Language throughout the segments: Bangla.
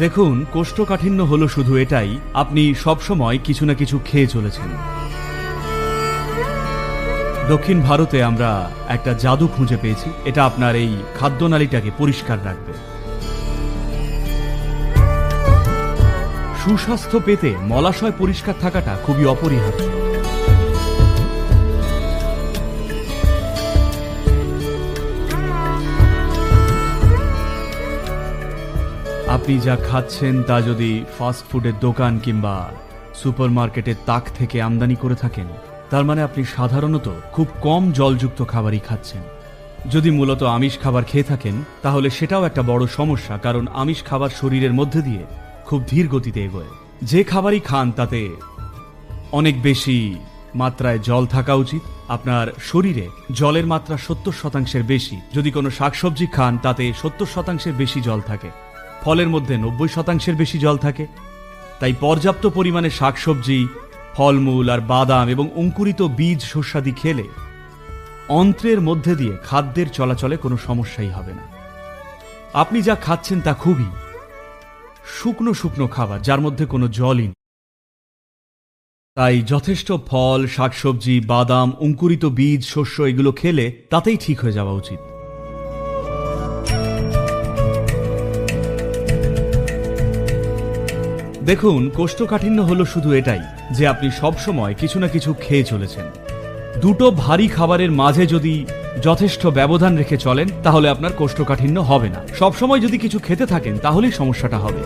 দেখুন, কোষ্ঠকাঠিন্য হলো শুধু এটাই, আপনি সবসময় কিছু না কিছু খেয়ে চলেছেন। দক্ষিণ ভারতে আমরা একটা জাদু খুঁজে পেয়েছি, এটা আপনার এই খাদ্যনালীটাকে পরিষ্কার রাখবে। সুস্বাস্থ্য পেতে মলাশয় পরিষ্কার থাকাটা খুবই অপরিহার্য। আপনি যা খাচ্ছেন তা যদি ফাস্ট ফুডের দোকান কিংবা সুপারমার্কেটের তাক থেকে আমদানি করে থাকেন, তার মানে আপনি সাধারণত খুব কম জলযুক্ত খাবারই খাচ্ছেন। যদি মূলত আমিষ খাবার খেয়ে থাকেন, তাহলে সেটাও একটা বড় সমস্যা, কারণ আমিষ খাবার শরীরের মধ্যে দিয়ে খুব ধীর গতিতে এগোয়। যে খাবারই খান, তাতে অনেক বেশি মাত্রায় জল থাকা উচিত। আপনার শরীরে জলের মাত্রা সত্তর শতাংশের বেশি। যদি কোনো শাকসবজি খান, তাতে সত্তর শতাংশের বেশি জল থাকে। ফলের মধ্যে নব্বই শতাংশের বেশি জল থাকে। তাই পর্যাপ্ত পরিমাণে শাকসবজি, ফলমূল আর বাদাম এবং অঙ্কুরিত বীজ শস্যাদি খেলে অন্ত্রের মধ্যে দিয়ে খাদ্যের চলাচলে কোনো সমস্যাই হবে না। আপনি যা খাচ্ছেন তা খুবই শুকনো শুকনো খাবার, যার মধ্যে কোনো জলই নেই। তাই যথেষ্ট ফল, শাকসবজি, বাদাম, অঙ্কুরিত বীজ, শস্য এগুলো খেলে তাতেই ঠিক হয়ে যাওয়া উচিত। দেখুন, কোষ্ঠকাঠিন্য হলো শুধু এটাই, যে আপনি সবসময় কিছু না কিছু খেয়ে চলেছেন। দুটো ভারী খাবারের মাঝে যদি যথেষ্ট ব্যবধান রেখে চলেন, তাহলে আপনার কোষ্ঠকাঠিন্য হবে না। সবসময় যদি কিছু খেতে থাকেন, তাহলেই সমস্যাটা হবে।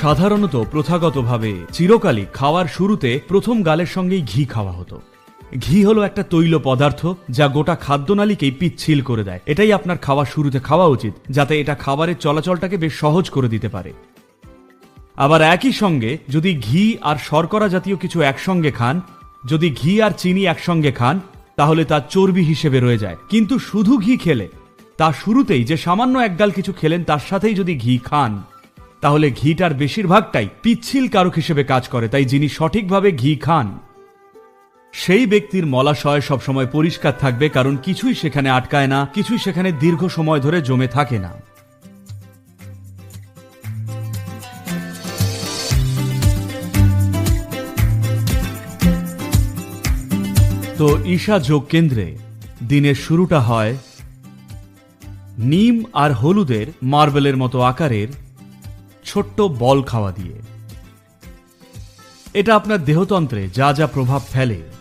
সাধারণত প্রথাগতভাবে চিরকালই খাওয়ার শুরুতে প্রথম গালের সঙ্গেই ঘি খাওয়া হতো। ঘি হলো একটা তৈল পদার্থ যা গোটা খাদ্যনালীকেই পিচ্ছিল করে দেয়। এটাই আপনার খাওয়ার শুরুতে খাওয়া উচিত, যাতে এটা খাবারের চলাচলটাকে বেশ সহজ করে দিতে পারে। আবার একই সঙ্গে যদি ঘি আর শর্করা জাতীয় কিছু একসঙ্গে খান, যদি ঘি আর চিনি একসঙ্গে খান, তাহলে তা চর্বি হিসেবে রয়ে যায়। কিন্তু শুধু ঘি খেলে, তা শুরুতেই যে সামান্য একগাল কিছু খেলেন, তার সাথেই যদি ঘি খান, তাহলে ঘিটার বেশিরভাগটাই পিচ্ছিল কারক হিসেবে কাজ করে, তাই যিনি সঠিকভাবে ঘি খান সেই ব্যক্তির মলাশয় সবসময় পরিষ্কার থাকবে, কারণ কিছুই সেখানে আটকায় না, কিছুই সেখানে দীর্ঘ সময় ধরে জমে থাকে না। তো ঈশা যোগ কেন্দ্রে দিনের শুরুটা হয় নিম আর হলুদের মার্বেলের মতো আকারের ছোট্ট বল খাওয়া দিয়ে। এটা আপনার দেহতন্ত্রে যা যা প্রভাব ফেলে।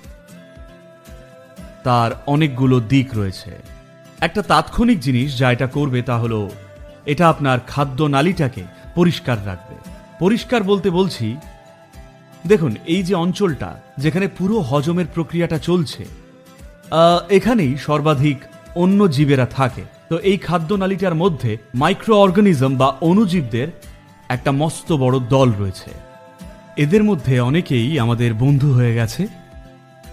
তার অনেকগুলো দিক রয়েছে। একটা তাৎক্ষণিক জিনিস যা এটা করবে তা হলো, এটা আপনার খাদ্য নালীটাকে পরিষ্কার রাখবে। পরিষ্কার বলতে বলছি, দেখুন, এই যে অঞ্চলটা যেখানে পুরো হজমের প্রক্রিয়াটা চলছে এখানেই সর্বাধিক অন্য জীবেরা থাকে। তো এই খাদ্য নালীটার মধ্যে মাইক্রো অর্গানিজম বা অণুজীবদের একটা মস্ত বড় দল রয়েছে। এদের মধ্যে অনেকেই আমাদের বন্ধু হয়ে গেছে।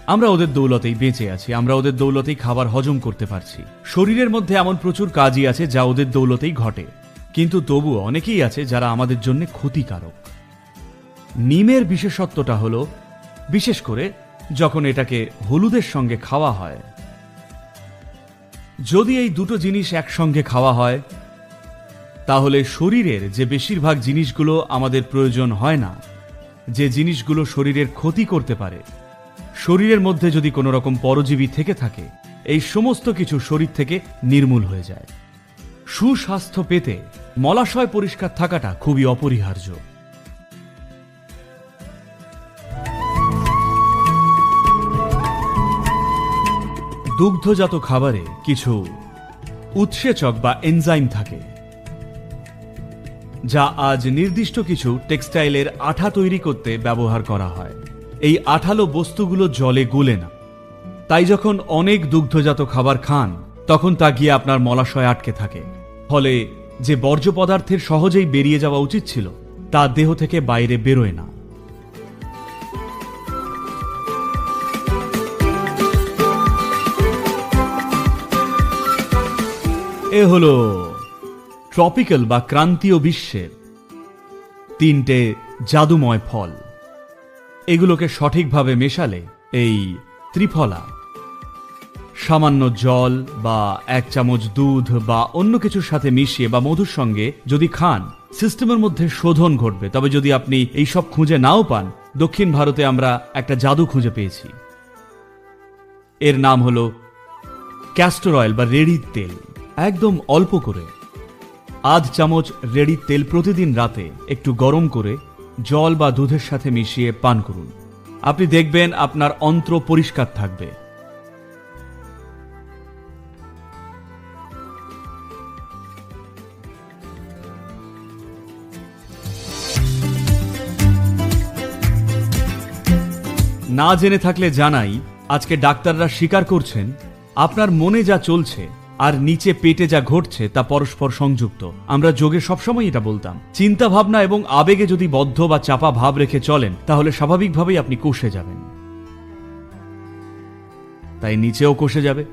আমরা ওদের দৌলতেই বেঁচে আছি, আমরা ওদের দৌলতেই খাবার হজম করতে পারছি। শরীরের মধ্যে এমন প্রচুর কাজই আছে যা ওদের দৌলতেই ঘটে। কিন্তু তবুও অনেকেই আছে যারা আমাদের জন্য ক্ষতিকারক। নিমের বিশেষত্বটা হলো, বিশেষ করে যখন এটাকে হলুদের সঙ্গে খাওয়া হয়। যদি এই দুটো জিনিস একসঙ্গে খাওয়া হয়, তাহলে শরীরের যে বেশিরভাগ জিনিসগুলো আমাদের প্রয়োজন হয় না, যে জিনিসগুলো শরীরের ক্ষতি করতে পারে শরীরের মধ্যে যদি কোনো রকম পরজীবী থেকে থাকে, এই সমস্ত কিছু শরীর থেকে নির্মূল হয়ে যায়। সুস্বাস্থ্য পেতে মলাশয় পরিষ্কার থাকাটা খুবই অপরিহার্য। দুগ্ধজাত খাবারে কিছু উৎসেচক বা এনজাইম থাকে, যা আজ নির্দিষ্ট কিছু টেক্সটাইলের আঠা তৈরি করতে ব্যবহার করা হয়। এই আঠালো বস্তুগুলো জলে গলে না। তাই যখন অনেক দুগ্ধজাত খাবার খান, তখন তা গিয়ে আপনার মলাশয় আটকে থাকে। ফলে যে বর্জ্য পদার্থের সহজেই বেরিয়ে যাওয়া উচিত ছিল, তা দেহ থেকে বাইরে বেরোয় না। এ হলো ট্রপিক্যাল বা ক্রান্তীয় বিশ্বের তিনটে জাদুময় ফল। এগুলোকে সঠিকভাবে মেশালে এই ত্রিফলা। সামান্য জল বা এক চামচ দুধ বা অন্য কিছুর সাথে মিশিয়ে বা মধুর সঙ্গে যদি খান, সিস্টেমের মধ্যে শোধন ঘটবে। তবে যদি আপনি এই সব খুঁজে নাও পান, দক্ষিণ ভারতে আমরা একটা জাদু খুঁজে পেয়েছি। এর নাম হল ক্যাস্টর অয়েল বা রেড়ির তেল। একদম অল্প করে। আধ চামচ রেড়ির তেল প্রতিদিন রাতে একটু গরম করে জল বা দুধের সাথে মিশিয়ে পান করুন। আপনি দেখবেন আপনার অন্ত্র পরিষ্কার থাকবে। না জেনে থাকলে জানাই, আজকে ডাক্তাররা স্বীকার করছেন, আপনার মনে যা চলছে আর নিচে পেটে যা ঘটছে তা পরস্পর সংযুক্ত। আমরা যোগে সবসময় এটা বলতাম। চিন্তা ভাবনা এবং আবেগে যদি বদ্ধ বা চাপা ভাব রেখে চলেন, তাহলে স্বাভাবিকভাবেই আপনি কষে যাবেন। তাই নিচেও কষে যাবে।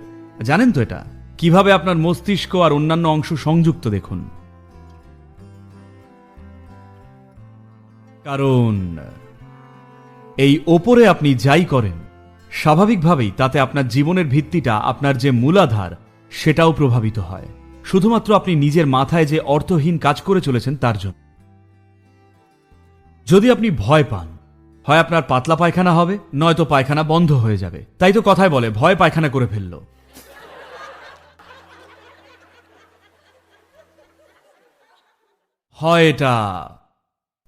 জানেন তো এটা? কীভাবে আপনার মস্তিষ্ক আর অন্যান্য অংশ সংযুক্ত দেখুন। কারণ, এই ওপরে আপনি যাই করেন, স্বাভাবিকভাবেই তাতে আপনার জীবনের ভিত্তিটা, আপনার যে মূলাধার সেটাও প্রভাবিত হয়। শুধুমাত্র আপনি নিজের মাথায় যে অর্থহীন কাজ করে চলেছেন তার জন্য। যদি আপনি ভয় পান, হয় আপনার পাতলা পায়খানা হবে নয়তো পায়খানা বন্ধ হয়ে যাবে। তাই তো কথায় বলে, ভয় পায়খানা করে ফেলল। হয় এটা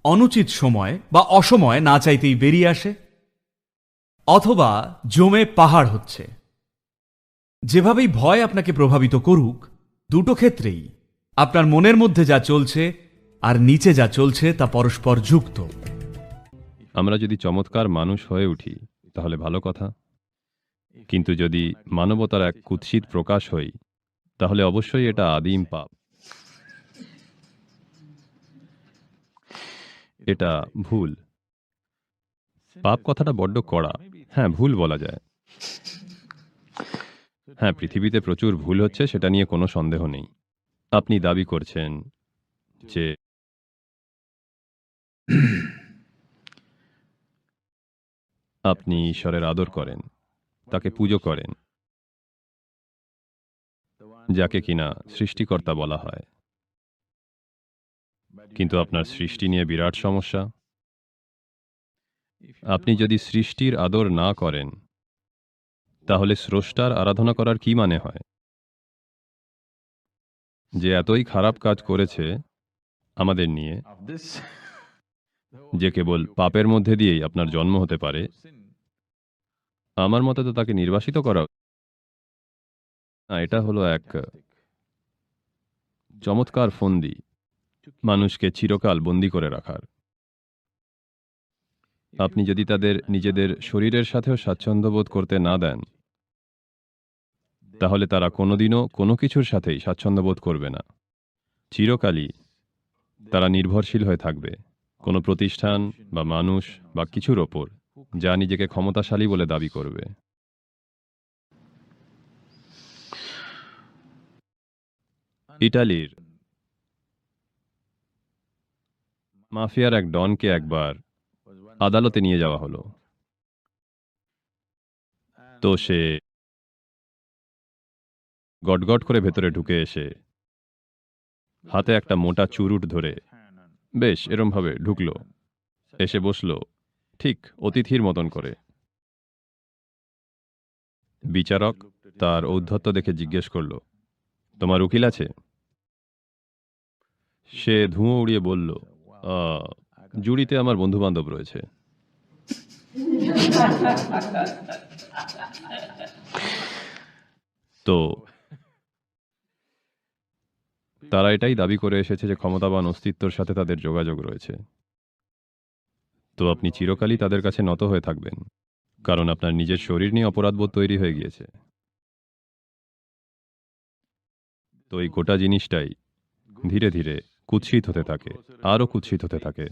অনুচিত সময় বা অসময় না চাইতেই বেরিয়ে আসে, অথবা জমে পাহাড় হচ্ছে। যেভাবেই ভয় আপনাকে প্রভাবিত করুক, দুটো ক্ষেত্রেই। আপনার মনের মধ্যে যা চলছে আর নিচে যা চলছে তা পরস্পর যুক্ত। আমরা যদি চমৎকার মানুষ হয়ে উঠি, তাহলে ভালো কথা। কিন্তু যদি মানবতার এক কুৎসিত প্রকাশ হই, তাহলে অবশ্যই এটা আদিম পাপ। এটা ভুল। পাপ কথাটা বড্ড কড়া। হ্যাঁ ভুল বলা যায়। হ্যাঁ পৃথিবীতে প্রচুর ভুল হচ্ছে, সেটা নিয়ে কোনো সন্দেহ নেই। আপনি দাবি করছেন যে আপনি ঈশ্বরের আদর করেন, তাকে পুজো করেন, যাকে কিনা সৃষ্টিকর্তা বলা হয়। কিন্তু আপনার সৃষ্টি নিয়ে বিরাট সমস্যা। আপনি যদি সৃষ্টির আদর না করেন তাহলে স্রষ্টার আরাধনা করার কি মানে হয়? যে এতই খারাপ কাজ করেছে আমাদের নিয়ে, যে কেবল পাপের মধ্যে দিয়েই আপনার জন্ম হতে পারে, আমার মতে তো তাকে নির্বাসিত করা এটা হলো এক চমৎকার ফন্দি, মানুষকে চিরকাল বন্দি করে রাখার। আপনি যদি তাদের নিজেদের শরীরের সাথেও স্বাচ্ছন্দ্য বোধ করতে না দেন, তাহলে তারা কোনোদিনও কোনো কিছুর সাথেই স্বাচ্ছন্দ্য বোধ করবে না। চিরকালই তারা নির্ভরশীল হয়ে থাকবে, কোনো প্রতিষ্ঠান বা মানুষ বা কিছুর ওপর, যা নিজেকে ক্ষমতাশালী বলে দাবি করবে। ইটালির মাফিয়ার এক ডনকে একবার আদালতে নিয়ে যাওয়া হলো। তো সে গটগট করে ভেতরে ঢুকে এসে হাতে একটা মোটা চুরুট ধরে বেশ এরমভাবে ঢুকলো। এসে বসল ঠিক অতিথির মতন করে। বিচারক তার ঔদ্ধত্য দেখে জিজ্ঞেস করল তোমার উকিল আছে? সে ধুঁয়ো উড়িয়ে বলল "আহ, জুড়িতে আমার বন্ধু বান্ধব রয়েছে। তো তারা এটাই দাবি করে এসেছে যে ক্ষমতাবান অস্তিত্বর সাথে তাদের যোগাযোগ রয়েছে। তো আপনি চিরকালই তাদের কাছে নত হয়ে থাকবেন, কারণ আপনার নিজের শরীর নিয়ে অপরাধবোধ তৈরি হয়ে গিয়েছে। তো এই গোটা জিনিসটাই ধীরে ধীরে কুৎসিত হতে থাকে, আরও কুৎসিত হতে থাকে।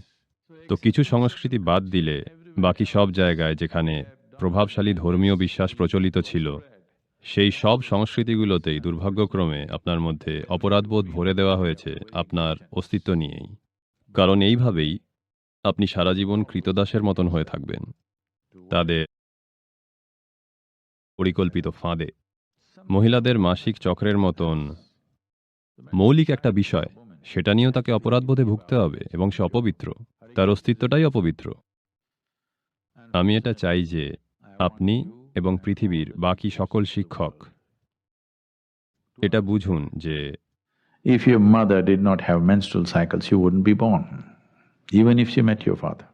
তো কিছু সংস্কৃতি বাদ দিলে বাকি সব জায়গায় যেখানে প্রভাবশালী ধর্মীয় বিশ্বাস প্রচলিত ছিল, সেই সব সংস্কৃতিগুলোতেই দুর্ভাগ্যক্রমে আপনার মধ্যে অপরাধবোধ ভরে দেওয়া হয়েছে আপনার অস্তিত্ব নিয়েই। কারণ এইভাবেই আপনি সারা জীবন কৃতদাসের মতন হয়ে থাকবেন। তাদের পরিকল্পিত ফাঁদে। মহিলাদের মাসিক চক্রের মতন মৌলিক একটা বিষয়, সেটা নিয়েও তাকে অপরাধবোধে ভুগতে হবে এবং সে অপবিত্র। তার অস্তিত্বটাই অপবিত্র। আমি এটা চাই যে আপনি এবং পৃথিবীর বাকি সকল শিক্ষক এটা বুঝুন যে If your mother did not have menstrual cycles, you wouldn't be born, even if she met your father.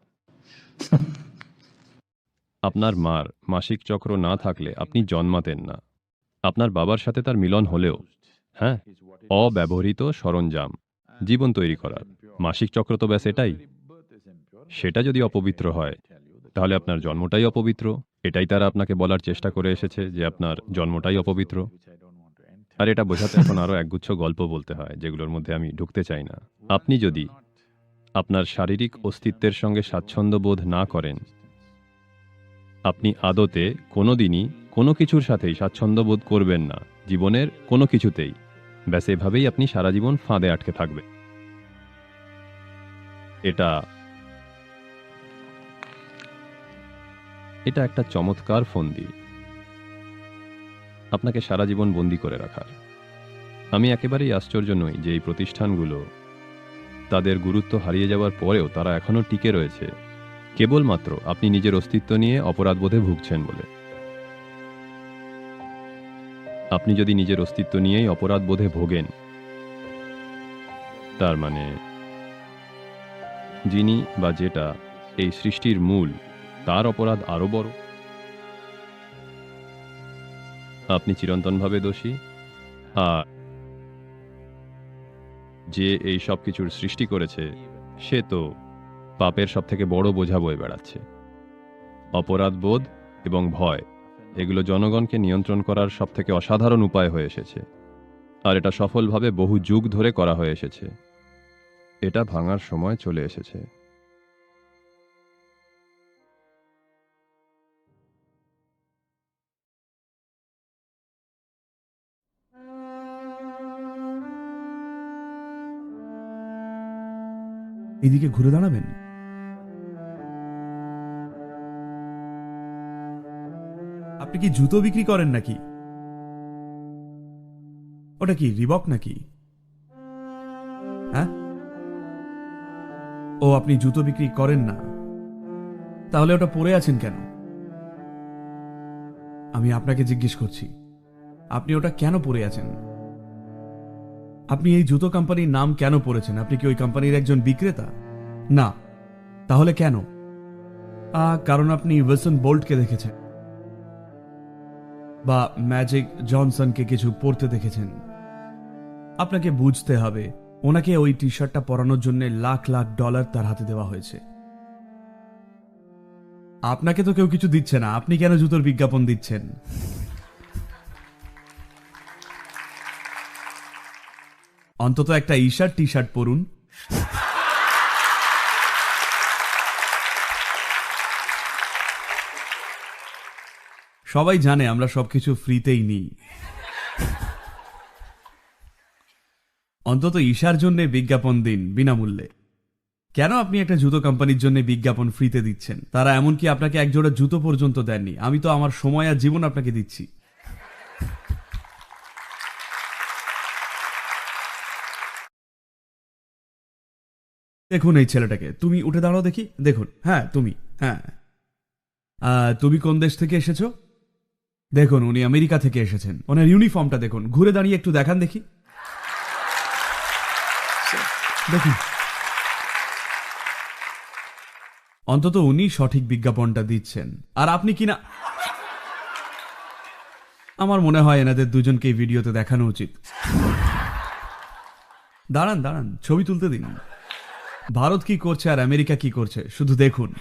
আপনার মার মাসিক চক্র না থাকলে আপনি জন্মাতেন না। আপনার বাবার সাথে তার মিলন হলেও হ্যাঁ? অব্যবহৃত সরঞ্জাম জীবন তৈরি করার। মাসিক চক্র তো ব্যাস এটাই। সেটা যদি অপবিত্র হয়, তাহলে আপনার জন্মটাই অপবিত্র। এটাই তারা আপনাকে বলার চেষ্টা করে এসেছে যে আপনার জন্মটাই অপবিত্র। আর এটা বোঝাতে এখন আরও একগুচ্ছ গল্প বলতে হয়, যেগুলোর মধ্যে আমি ঢুকতে চাই না। আপনি যদি আপনার শারীরিক অস্তিত্বের সঙ্গে স্বাচ্ছন্দ্য বোধ না করেন, আপনি আদতে কোনো দিনই কোনো কিছুর সাথেই স্বাচ্ছন্দ্য বোধ করবেন না, জীবনের কোনো কিছুতেই। ব্যাস, এভাবেই আপনি সারা জীবন ফাঁদে আটকে থাকবে এটা এটা একটা চমৎকার ফন্দি আপনাকে সারা জীবন বন্দি করে রাখার। আমি একেবারেই আশ্চর্য নই যে এই প্রতিষ্ঠানগুলো তাদের গুরুত্ব হারিয়ে যাওয়ার পরেও তারা এখনও টিকে রয়েছে। কেবলমাত্র আপনি নিজের অস্তিত্ব নিয়ে অপরাধবোধে ভুগছেন বলে। আপনি যদি নিজের অস্তিত্ব নিয়েই অপরাধবোধে ভোগেন, তার মানে যিনি বা যেটা এই সৃষ্টির মূল তার অপরাধ আরও বড়। আপনি চিরন্তনভাবে দোষী। আর যে এই সব কিছুর সৃষ্টি করেছে, সে তো পাপের সব থেকে বড় বোঝা বয়ে বেড়াচ্ছে। অপরাধ বোধ এবং ভয়, এগুলো জনগণকে নিয়ন্ত্রণ করার সব থেকে অসাধারণ উপায় হয়ে এসেছে। আর এটা সফলভাবে বহু যুগ ধরে করা হয়ে এসেছে। এটা ভাঙার সময় চলে এসেছে। এদিকে ঘুরে দাঁড়াবেন? আপনি কি জুতো বিক্রি করেন নাকি? ওটা কি রিবক নাকি? হ্যাঁ? ও, আপনি জুতো বিক্রি করেন না। তাহলে ওটা পরে আছেন কেন? আমি আপনাকে জিজ্ঞেস করছি, আপনি ওটা কেন পরে আছেন? আপনি এই জুতো কোম্পানির নাম কেন পড়েছেন? আপনি কি ওই কোম্পানির একজন বিক্রেতা? না। তাহলে কেন? আ, কারণ আপনি ওয়েসন বোল্টকে দেখেছেন। বা ম্যাজিক জনসনকে কিছু পড়তে দেখেছেন। আপনাকে বুঝতে হবে ওনাকে ওই টি শার্টটা পরানোর জন্য লাখ লাখ ডলার তার হাতে দেওয়া হয়েছে। আপনাকে তো কেউ কিছু দিচ্ছে না আপনি কেন জুতোর বিজ্ঞাপন দিচ্ছেন? অন্তত একটা ঈশার টি শার্ট পরুন। সবাই জানে আমরা সবকিছু ফ্রিতেই নিই। অন্তত ঈশার জন্য বিজ্ঞাপন দিন, বিনামূল্যে। কেন আপনি একটা জুতো কোম্পানির জন্য বিজ্ঞাপন ফ্রিতে দিচ্ছেন? তারা এমনকি আপনাকে এক জোড়া জুতো পর্যন্ত দেননি। আমি তো আমার সময় আর জীবন আপনাকে দিচ্ছি। দেখুন এই ছেলেটাকে। তুমি উঠে দাঁড়াও দেখি। দেখুন। হ্যাঁ তুমি। হ্যাঁ। তুমি কোন দেশ থেকে এসেছ? দেখুন, উনি আমেরিকা থেকে এসেছেন। ওনার ইউনিফর্মটা দেখুন। ঘুরে দাঁড়িয়ে একটু দেখান দেখি। দেখুন। অন্তত উনি সঠিক বিজ্ঞাপনটা দিচ্ছেন। আর আপনি কিনা আমার মনে হয় এনাদের দুজনকে এই ভিডিওতে দেখানো উচিত। দাঁড়ান দাঁড়ান। ছবি তুলতে দিন। ভারত কি করছে আর আমেরিকা কি করছে? শুধু দেখুন।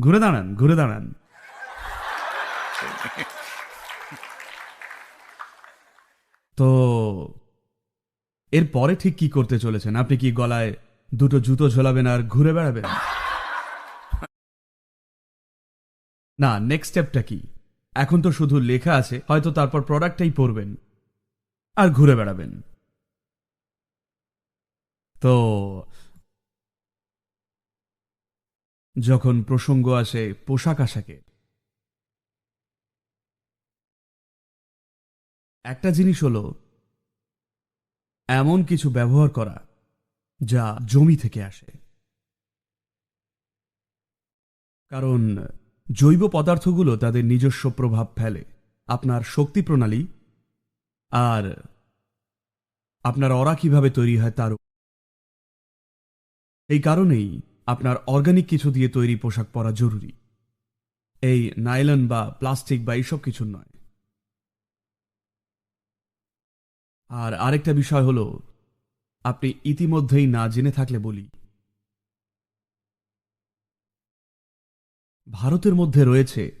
ঘুরে দাঁড়ান ঘুরে দাঁড়ান। তো এর পরে ঠিক কি করতে চলেছেন? আপনি কি গলায় দুটো জুতো ঝোলাবেন আর ঘুরে বেড়াবেন? না নেক্সট স্টেপটা কি? এখন তো শুধু লেখা আছে, হয়তো তারপর প্রোডাক্টটাই পরবেন আর ঘুরে বেড়াবেন। তো যখন প্রসঙ্গ আসে পোশাক আশাকের একটা জিনিস হলো এমন কিছু ব্যবহার করা যা জমি থেকে আসে। কারণ জৈব পদার্থগুলো তাদের নিজস্ব প্রভাব ফেলে। আপনার শক্তি প্রণালী আর আপনার অরা কীভাবে তৈরি হয় তার। এই কারণেই আপনার অর্গানিক কিছু দিয়ে তৈরি পোশাক পরা জরুরি। এই নাইলন বা প্লাস্টিক বা এইসব কিছু নয়। আর আরেকটা বিষয় হলো, আপনি ইতিমধ্যেই না জেনে থাকলে বলি ভারতের মধ্যে রয়েছে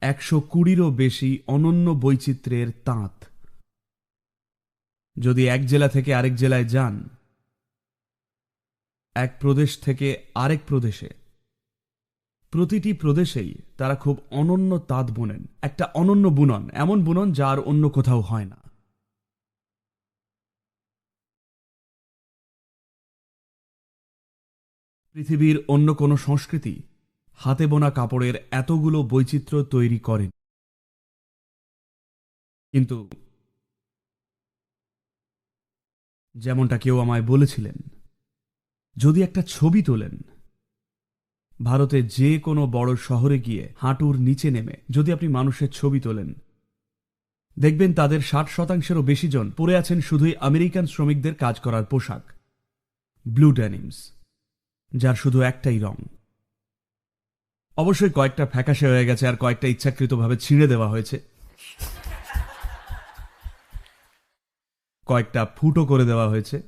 একশো কুড়িরও বেশি অনন্য বৈচিত্র্যের তাঁত। যদি এক জেলা থেকে আরেক জেলায় যান, এক প্রদেশ থেকে আরেক প্রদেশে, প্রতিটি প্রদেশেই তারা খুব অনন্য তাঁত বোনেন, একটা অনন্য বুনন, এমন বুনন যা আর অন্য কোথাও হয় না। পৃথিবীর অন্য কোনো সংস্কৃতি হাতে বোনা কাপড়ের এতগুলো বৈচিত্র্য তৈরি করেন। কিন্তু যেমনটা কেউ আমায় বলেছিলেন, যদি একটা ছবি তোলেন, ভারতে যে কোনো বড় শহরে গিয়ে হাঁটুর নিচে নেমে যদি আপনি মানুষের ছবি তোলেন, দেখবেন তাদের ষাট শতাংশেরও বেশি জন পরে আছেন শুধুই আমেরিকান শ্রমিকদের কাজ করার পোশাক, ব্লু ড্যানিমস যার শুধু একটাই রং। অবশ্যই কয়েকটা ফ্যাকাশে হয়ে গেছে আর কয়েকটা ইচ্ছাকৃতভাবে ছিঁড়ে দেওয়া হয়েছে। কয়েকটা ফুটো করে দেওয়া হয়েছে।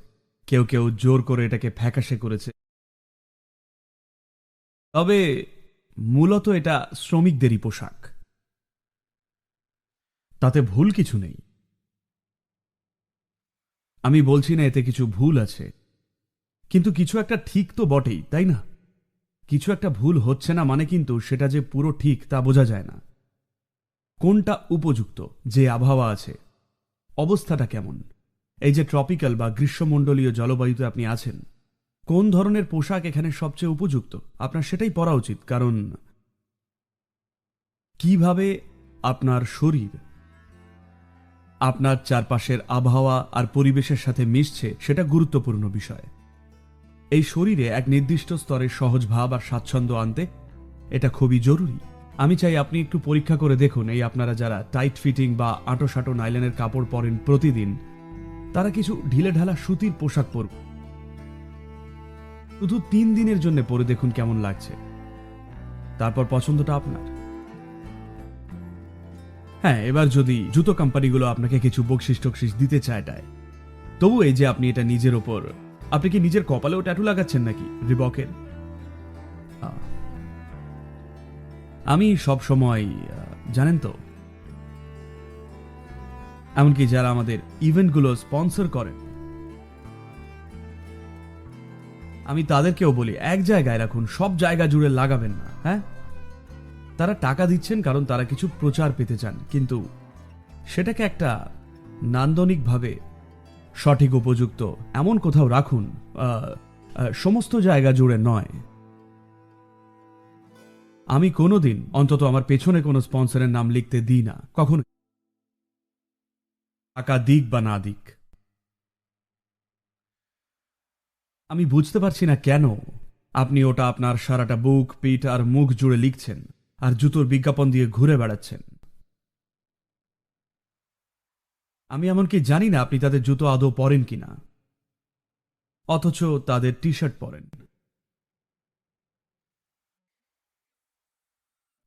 কেউ কেউ জোর করে এটাকে ফ্যাকাশে করেছে। তবে মূলত এটা শ্রমিকদেরই পোশাক। তাতে ভুল কিছু নেই। আমি বলছি না এতে কিছু ভুল আছে। কিন্তু কিছু একটা ঠিক তো বটেই, তাই না? কিছু একটা ভুল হচ্ছে না মানে কিন্তু সেটা যে পুরো ঠিক তা বোঝা যায় না। কোনটা উপযুক্ত? যে আবহাওয়া আছে। অবস্থাটা কেমন? এই যে ট্রপিক্যাল বা গ্রীষ্মমণ্ডলীয় জলবায়ুতে আপনি আছেন, কোন ধরনের পোশাক এখানে সবচেয়ে উপযুক্ত? আপনার সেটাই পরা উচিত, কারণ কীভাবে আপনার শরীর, আপনার চারপাশের আবহাওয়া আর পরিবেশের সাথে মিশছে, সেটা গুরুত্বপূর্ণ বিষয়। এই শরীরে এক নির্দিষ্ট স্তরের সহজ ভাব আর স্বাচ্ছন্দ্য আনতে এটা খুবই জরুরি। আমি চাই আপনি একটু পরীক্ষা করে দেখুন এই আপনারা যারা টাইট ফিটিং বা আটো সাটো নাইলনের কাপড় পরেন প্রতিদিন, তারা কিছু ঢিলে ঢালা সুতির পোশাক পরবে শুধু তিন দিনের জন্য পরে দেখুন কেমন লাগছে। তারপর পছন্দটা আপনার। হ্যাঁ এবার যদি জুতো কোম্পানিগুলো আপনাকে কিছু বকশিস টকশিস দিতে চায় তবু এই যে আপনি এটা নিজের ওপর আপনি কি নিজের কপালেও ট্যাটু লাগাচ্ছেন নাকি, রিবকের? আমি সব সময় জানেন তো? এমনকি যারা আমাদের ইভেন্টগুলো স্পন্সর করেন, আমি তাদেরকেও বলি, এক জায়গায় রাখুন, সব জায়গা জুড়ে লাগাবেন না হ্যাঁ? তারা টাকা দিচ্ছেন কারণ তারা কিছু প্রচার পেতে চান, কিন্তু সেটাকে একটা নান্দনিকভাবে সঠিক উপযুক্ত। এমন কোথাও রাখুন সমস্ত জায়গা জুড়ে নয়। আমি কোনোদিন অন্তত আমার পেছনে কোনো স্পন্সরের নাম লিখতে দিই না। কখনো টাকা দিক বা না দিক। আমি বুঝতে পারছি না কেন আপনি ওটা আপনার সারাটা বুক, পিঠ আর মুখ জুড়ে লিখছেন আর জুতোর বিজ্ঞাপন দিয়ে ঘুরে বেড়াচ্ছেন। আমি এমনকি জানি না আপনি তাদের জুতো আদৌ পরেন কিনা। অথচ তাদের টি শার্ট পরেন।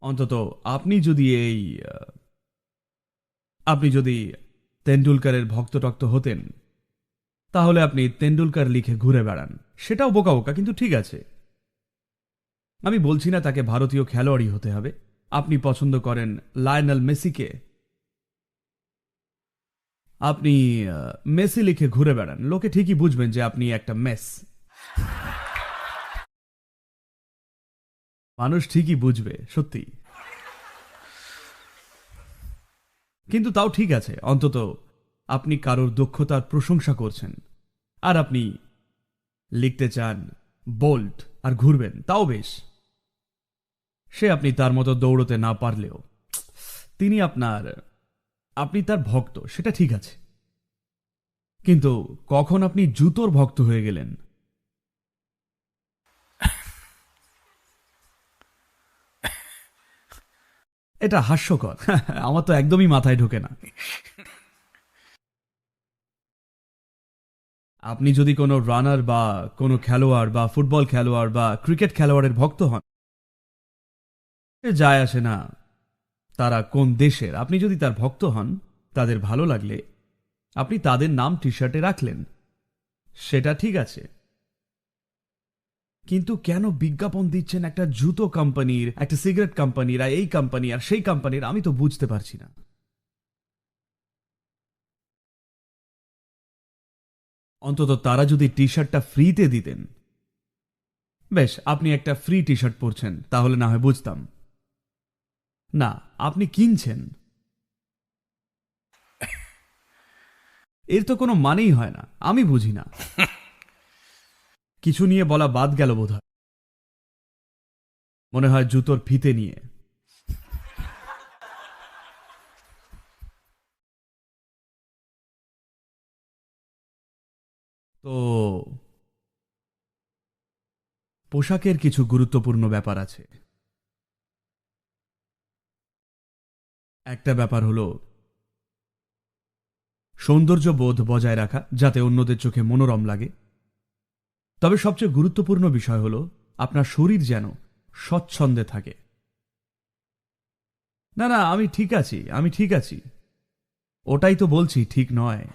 অন্তত আপনি যদি এই আপনি যদি তেন্ডুলকারের ভক্ত টক্ত হতেন, তাহলে আপনি তেন্ডুলকার লিখে ঘুরে বেড়ান। সেটাও বোকা বোকা, কিন্তু ঠিক আছে। আমি বলছি না তাকে ভারতীয় খেলোয়াড়ই হতে হবে। আপনি পছন্দ করেন লায়নাল মেসিকে। আপনি মেসি লিখে ঘুরে বেড়ান। লোকে ঠিকই বুঝবেন যে আপনি একটা মেস। মানুষ ঠিকই বুঝবে, সত্যি। কিন্তু তাও ঠিক আছে, অন্তত আপনি কারোর দক্ষতার প্রশংসা করছেন। আর আপনি লিখতে চান বোল্ট আর ঘুরবেন, তাও বেশ। সে আপনি তার মতো দৌড়তে না পারলেও। তিনি আপনার আপনি তার ভক্ত, সেটা ঠিক আছে। কিন্তু কখন আপনি জুতোর ভক্ত হয়ে গেলেন? এটা হাস্যকর। আমার তো একদমই মাথায় ঢোকে না। আপনি যদি কোনো রানার বা কোনো খেলোয়াড় বা ফুটবল খেলোয়াড় বা ক্রিকেট খেলোয়াড়ের ভক্ত হন যায় আসে না। তারা কোন দেশের? আপনি যদি তার ভক্ত হন, তাদের ভালো লাগলে আপনি তাদের নাম টি শার্টে রাখলেন। সেটা ঠিক আছে। কিন্তু কেন বিজ্ঞাপন দিচ্ছেন একটা জুতো কোম্পানির, একটা সিগারেট কোম্পানির, আর এই কোম্পানি আর সেই কোম্পানির? আমি তো বুঝতে পারছি না। অন্তত তারা যদি টি শার্টটা ফ্রিতে দিতেন। বেশ, আপনি একটা ফ্রি টি শার্ট পরছেন, তাহলে না হয় বুঝতাম। না আপনি কিনছেন। এর তো কোনো মানেই হয় না, আমি বুঝি না। কিছু নিয়ে বলা বাদ গেল বোধ মনে হয় জুতোর ফিতে নিয়ে। তো পোশাকের কিছু গুরুত্বপূর্ণ ব্যাপার আছে। একটা ব্যাপার হলো সৌন্দর্য বোধ বজায় রাখা যাতে অন্যদের চোখে মনোরম লাগে। তবে সবচেয়ে গুরুত্বপূর্ণ বিষয় হলো, আপনার শরীর যেন স্বচ্ছন্দে থাকে। না না, আমি ঠিক আছি, আমি ঠিক আছি। ওটাই তো বলছি, ঠিক নয়।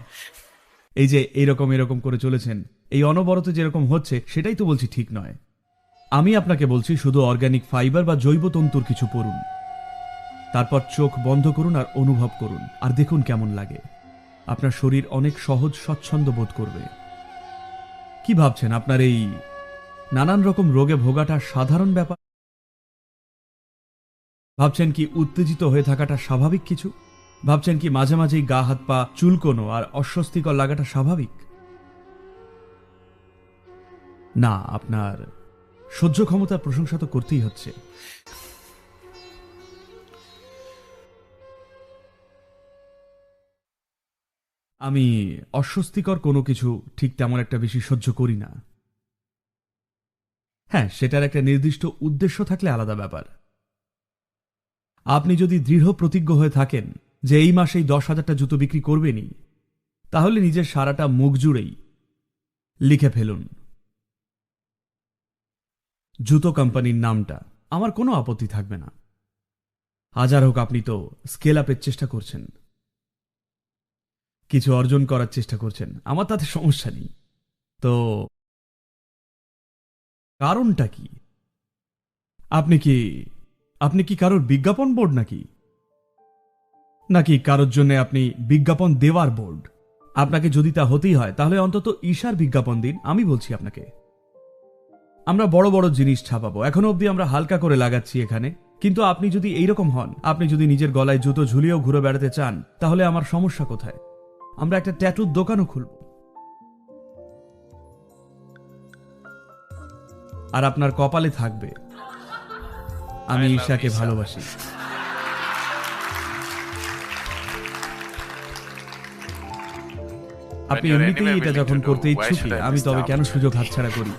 এই যে এরকম এরকম করে চলেছেন, এই অনবরত যেরকম হচ্ছে, সেটাই তো বলছি ঠিক নয়। আমি আপনাকে বলছি, শুধু অর্গানিক ফাইবার বা জৈব তন্তুর কিছু পড়ুন। তারপর চোখ বন্ধ করুন আর অনুভব করুন। আর দেখুন কেমন লাগে। আপনার শরীর অনেক সহজ, স্বচ্ছন্দ বোধ করবে। কি ভাবছেন আপনার এই নানান রকম রোগে ভোগাটা সাধারণ ব্যাপার? ভাবছেন কি উত্তেজিত হয়ে থাকাটা স্বাভাবিক কিছু? ভাবছেন কি মাঝে মাঝেই গা, হাত, পা চুলকোনো আর অস্বস্তিকর লাগাটা স্বাভাবিক? না, আপনার সহ্য ক্ষমতার প্রশংসা তো করতেই হচ্ছে। আমি অস্বস্তিকর কোনো কিছু ঠিক তেমন একটা বেশি সহ্য করি না। হ্যাঁ সেটার একটা নির্দিষ্ট উদ্দেশ্য থাকলে আলাদা ব্যাপার। আপনি যদি দৃঢ় প্রতিজ্ঞ হয়ে থাকেন যে এই মাসেই দশ হাজারটা জুতো বিক্রি করবেনই, তাহলে নিজের সারাটা মুখ জুড়েই লিখে ফেলুন। জুতো কোম্পানির নামটা, আমার কোনো আপত্তি থাকবে না। হাজার হোক আপনি তো স্কেল আপের চেষ্টা করছেন। কিছু অর্জন করার চেষ্টা করছেন। আমার তাতে সমস্যা নেই। তো কারণটা কি? আপনি কি আপনি কি কারোর বিজ্ঞাপন বোর্ড নাকি? নাকি কারোর জন্য আপনি বিজ্ঞাপন দেওয়ার বোর্ড? আপনাকে যদি তা হতেই হয়, তাহলে অন্তত ঈশার বিজ্ঞাপন দিন, আমি বলছি আপনাকে। আমরা বড় বড় জিনিস ছাপাবো। এখনও অবধি আমরা হালকা করে লাগাচ্ছি এখানে। কিন্তু আপনি যদি এইরকম হন, আপনি যদি নিজের গলায় জুতো ঝুলিয়েও ঘুরে বেড়াতে চান, তাহলে আমার সমস্যা কোথায়? আমরা একটা ট্যাটুর দোকানও খুলব। আর আপনার কপালে থাকবে আমি ঈশাকে ভালোবাসি। আপনি এমনিতেই এটা যখন করতে ইচ্ছুকি আমি তবে কেন সুযোগ? হাতছাড়া করি?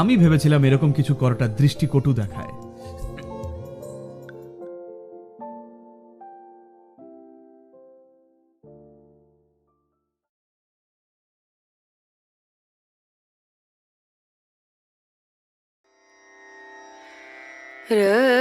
আমি ভেবেছিলাম এরকম কিছু করাটা দৃষ্টিকটু দেখায়। 그래.